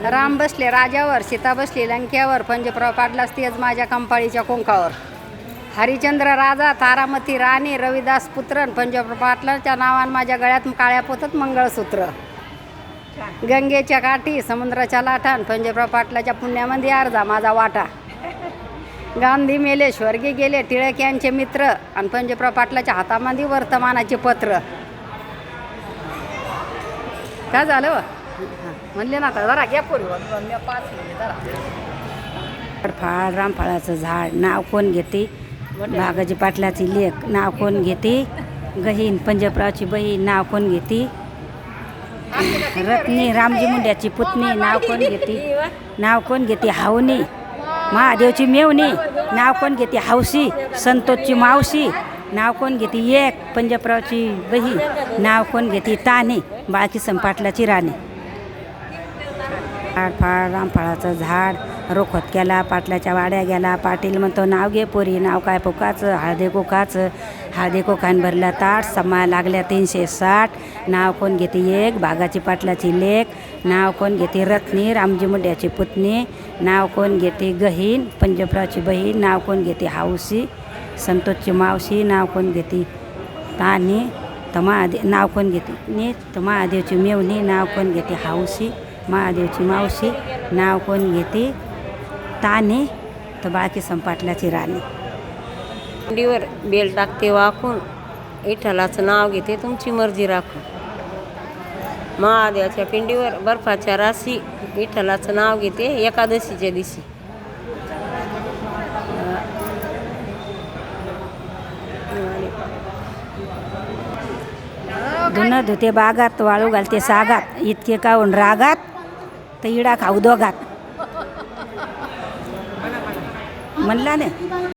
राम बसले राजावर सीता बसली लंक्यावर पंजप्राव पाडलास तेज माझ्या कंपाळीच्या कोंकावर. हरिचंद्र राजा तारामती राणी रविदास पुत्रन पंजप्राव पाटलाच्या नावान माझ्या गळ्यात काळ्या पोतत मंगळसूत्र. गंगेच्या काठी समुद्राच्या लाटान पंजप्राव पाटलाच्या पुण्यामध्ये अर्धा माझा वाटा. गांधी मेले स्वर्गी गेले टिळक यांचे मित्र आणि पंजप्राव पाटलाच्या हातामध्ये वर्तमानाचे पत्र. काय झालं? म्हणले ना आता जरा घ्या पोरी. मी पाच म्हणले जरा. फाळ रामफळाचं झाड नाव कोण घेते? बागाजी पाटलाची लेख नाव कोण घेते? गहीन पंजप्रावची बहीण नाव कोण घेते? रत्नी रामजी मुंड्याची पुतणी नाव कोण घेते? नाव कोण घेते? हावनी महादेवची मेवणी. नाव कोण घेते? हावशी संतोषची मावशी. नाव कोण घेते? एक पंजप्रावची बहीण. नाव कोण घेते? ताने. बाळकिसन पाटलाची राणी. फाड फाड रामफळाचं झाड रोखत गेला पाटलाच्या वाड्या गेला पाटील म्हणतो नाव घे पोरी नाव काय पोकाचं हळदे कोकाचं. हळदे कोकान भरला ताट समा लागल्या तीनशे साठ नाव कोण घेते एक? बागाची पाटलाची लेख नाव कोण घेते रत्नी? रामजी मुंड्याची पुतणी. नाव कोण घेते गहीन? पंजबराची बहीण. नाव कोण घेते हाऊसी? संतोषची मावशी. नाव कोण घेते तानी? तमादे नाव कोण घेते नी? महादेवची मेवणी. नाव कोण घेते हाऊसी? महादेवची मावशी नाव कोण घेते? ताने तर बाकी संपाटलाची राणी. पिंडीवर बेल टाकते वाकून. विठ्ठलाचं नाव घेते तुमची मर्जी राखून. महादेवाच्या पिंडीवर बर्फाच्या राशी विठ्ठलाचं नाव घेते एकादशीच्या दिवशी. धुणं धुते बागात वाळू घालते सागात. इतके काहून रागात? तर इडा खाऊ दोघात. म्हणला ने.